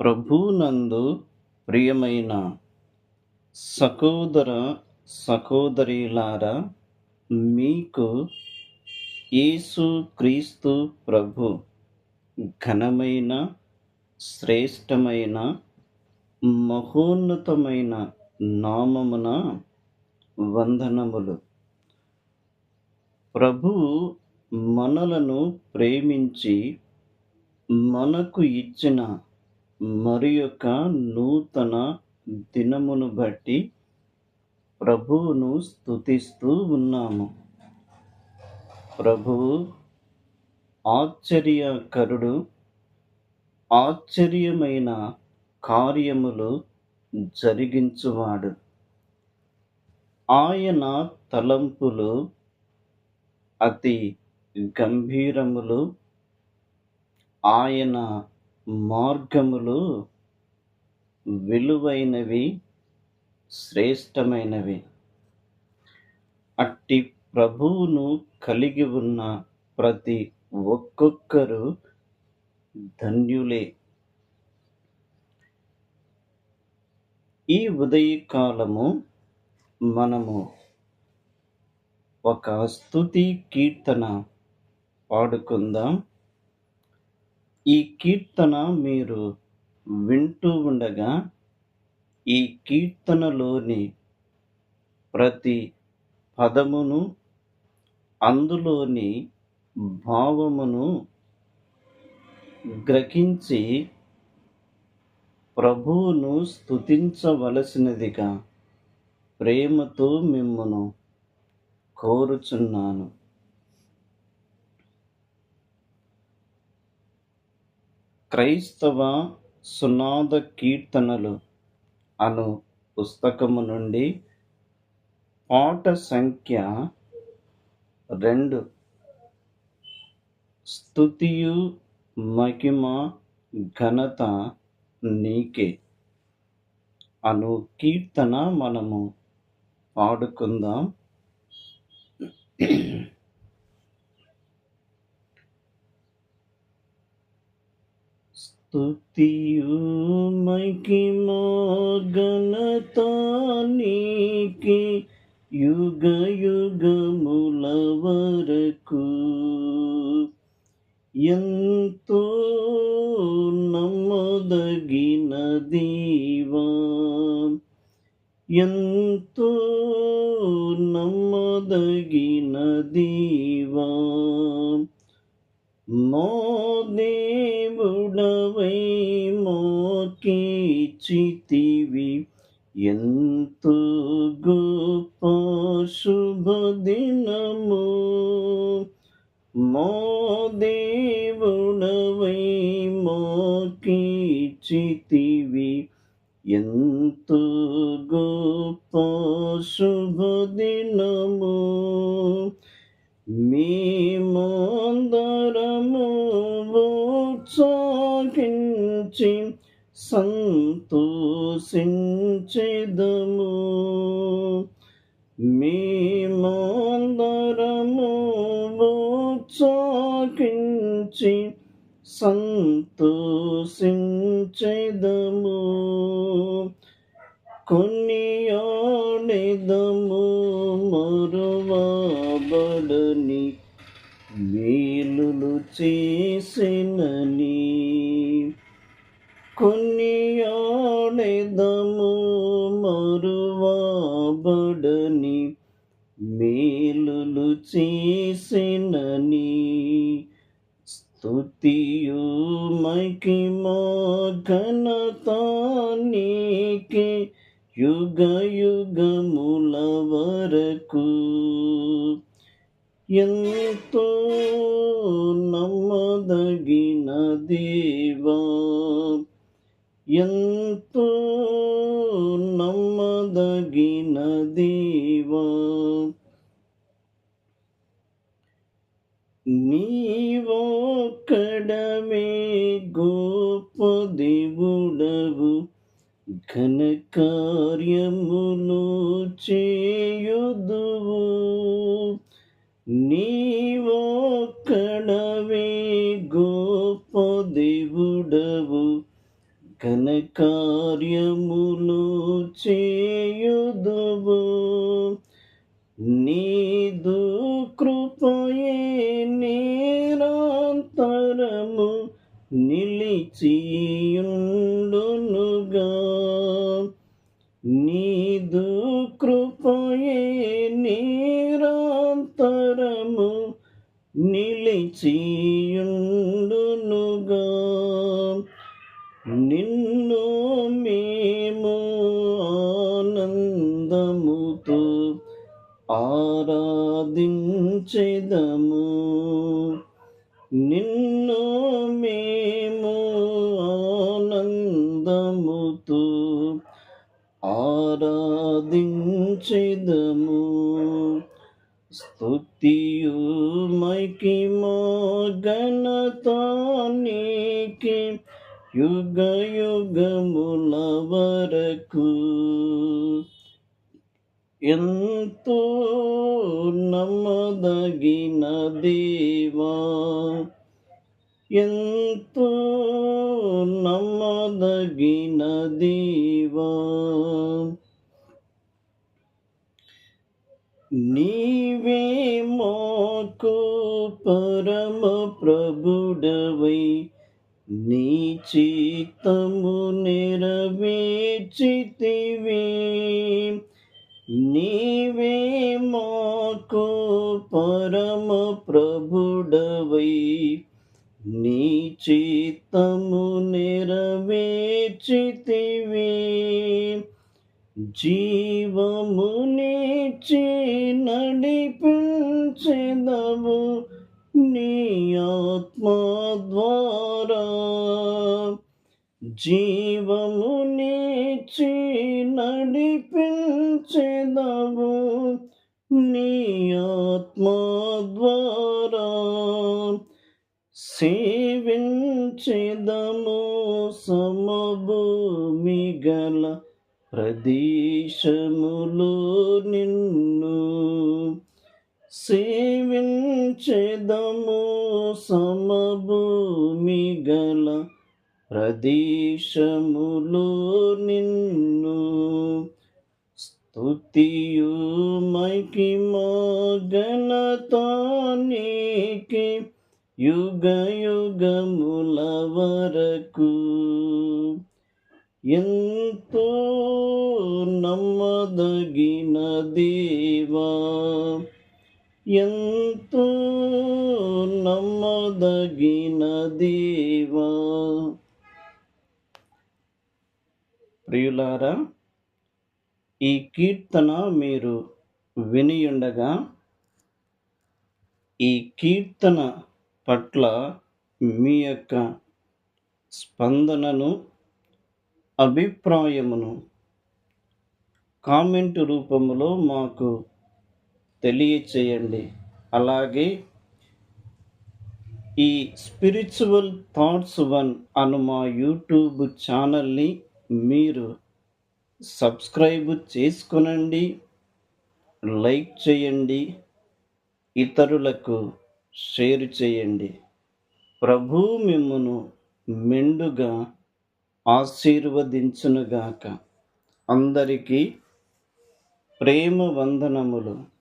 ప్రభునందు ప్రియమైన సహోదర సహోదరీలారా మీకు యేసు క్రీస్తు ప్రభు ఘనమైన శ్రేష్టమైన మహోన్నతమైన నామమున వందనములు. ప్రభు మనలను ప్రేమించి మనకు ఇచ్చిన మరి యొక్క నూతన దినమును బట్టి ప్రభువును స్తుతిస్తూ ఉన్నాము. ప్రభువు ఆశ్చర్యకరుడు ఆశ్చర్యమైన కార్యములు జరిగించువాడు. ఆయన తలంపులు అతి గంభీరములు. ఆయన మార్గములు విలువైనవి శ్రేష్టమైనవి. అట్టి ప్రభువును కలిగి ఉన్న ప్రతి ఒక్కొక్కరు ధన్యులే. ఈ ఉదయకాలము మనము ఒక స్థుతి కీర్తన పాడుకుందాం. ఈ కీర్తన మీరు వింటూ ఉండగా ఈ కీర్తనలోని ప్రతి పదమును అందులోని భావమును గ్రహించి ప్రభువును స్తుతించవలసినదిగా ప్రేమతో మిమ్మను కోరుచున్నాను. క్రైస్తవ సునాద కీర్తనలు అను పుస్తకము నుండి పాట సంఖ్య రెండు. స్థుతియు మహిమ ఘనత నీకే అను కీర్తన మనము పాడుకుందాం. స్తుతియు మహిమ ఘనత నీకే యుగ యుగముల వరకు ఎంతో నమ్మదగిన దీవా ఎంతో నమ్మదగిన దీవా. మోదేవుడవై మోకీచితివి ఎంతో గొప్ప శుభదినము మోదేవుడవై మోకీచితివి ఎంతో గొప్ప శుభదినము మేమందరము ఉత్సాహించి సంతోషించెదము. కొనియాడెదము మరువబడని మేలులు చేసినని. కొనియాడెదము మరువబడని మేలులు చేసినని. స్తుతియు మహిమ ఘనతానికి యుగ యుగముల వరకు. ఎంతో నమ్మదగిన దేవా ఎంతో నమ్మదగిన దేవా. నీవోక్కడమే గోప దేవుడవు ఘన కార్యములు చేయుదువు. నీవోక్కడమే గోప దేవుడవు ఘనకార్యములు చేయుదువు. నీదు కృపయే నిరంతరము నిలిచియుండునుగా. నీదు కృపయే నిరంతరము నిలిచియుండునుగా. నిన్ను చేదము నిన్ను మేము ఆనందముతో ఆరాధించెదము. స్తుతియు మైకి ఘనతానికి యుగ యుగముల వరకు ఎంతో ఎంతో నమ్మదగిన దేవా. నీవే మాకు పరమ ప్రభుడవై నీ చిత్తము నెరవేర్చితివి. నీవే మాకు పరమ ప్రభుడవై నీ చిత్తము నెరవేర్చితివి. జీవమునిచి నడిపించెదవు నీ ఆత్మ ద్వారా. జీవము నీచి నడిపించెదవు నీ ఆత్మ ద్వారా. సేవించెదము సమభూమి గల ప్రదేశములో నిన్ను. సేవించెదము సమభూమి గల ప్రదేశములో నిన్ను. స్తుతియు మైకిమా ఘనతానికి యుగ యుగముల వరకు ఎంతో నమ్మదగిన దేవా ఎంతో నమ్మదగిన దేవా. ప్రియులారా ఈ కీర్తన మీరు వినియుండగా ఈ కీర్తన పట్ల మీ యొక్క స్పందనను అభిప్రాయమును కామెంట్ రూపంలో మాకు తెలియచేయండి. అలాగే ఈ స్పిరిచువల్ థాట్స్ వన్ అను మా యూట్యూబ్ ఛానల్ని మీరు సబ్స్క్రైబ్ చేసుకునండి లైక్ చేయండి ఇతరులకు షేర్ చేయండి. ప్రభు మిమ్మును మెండుగా ఆశీర్వదించునుగాక. అందరికీ ప్రేమ వందనములు.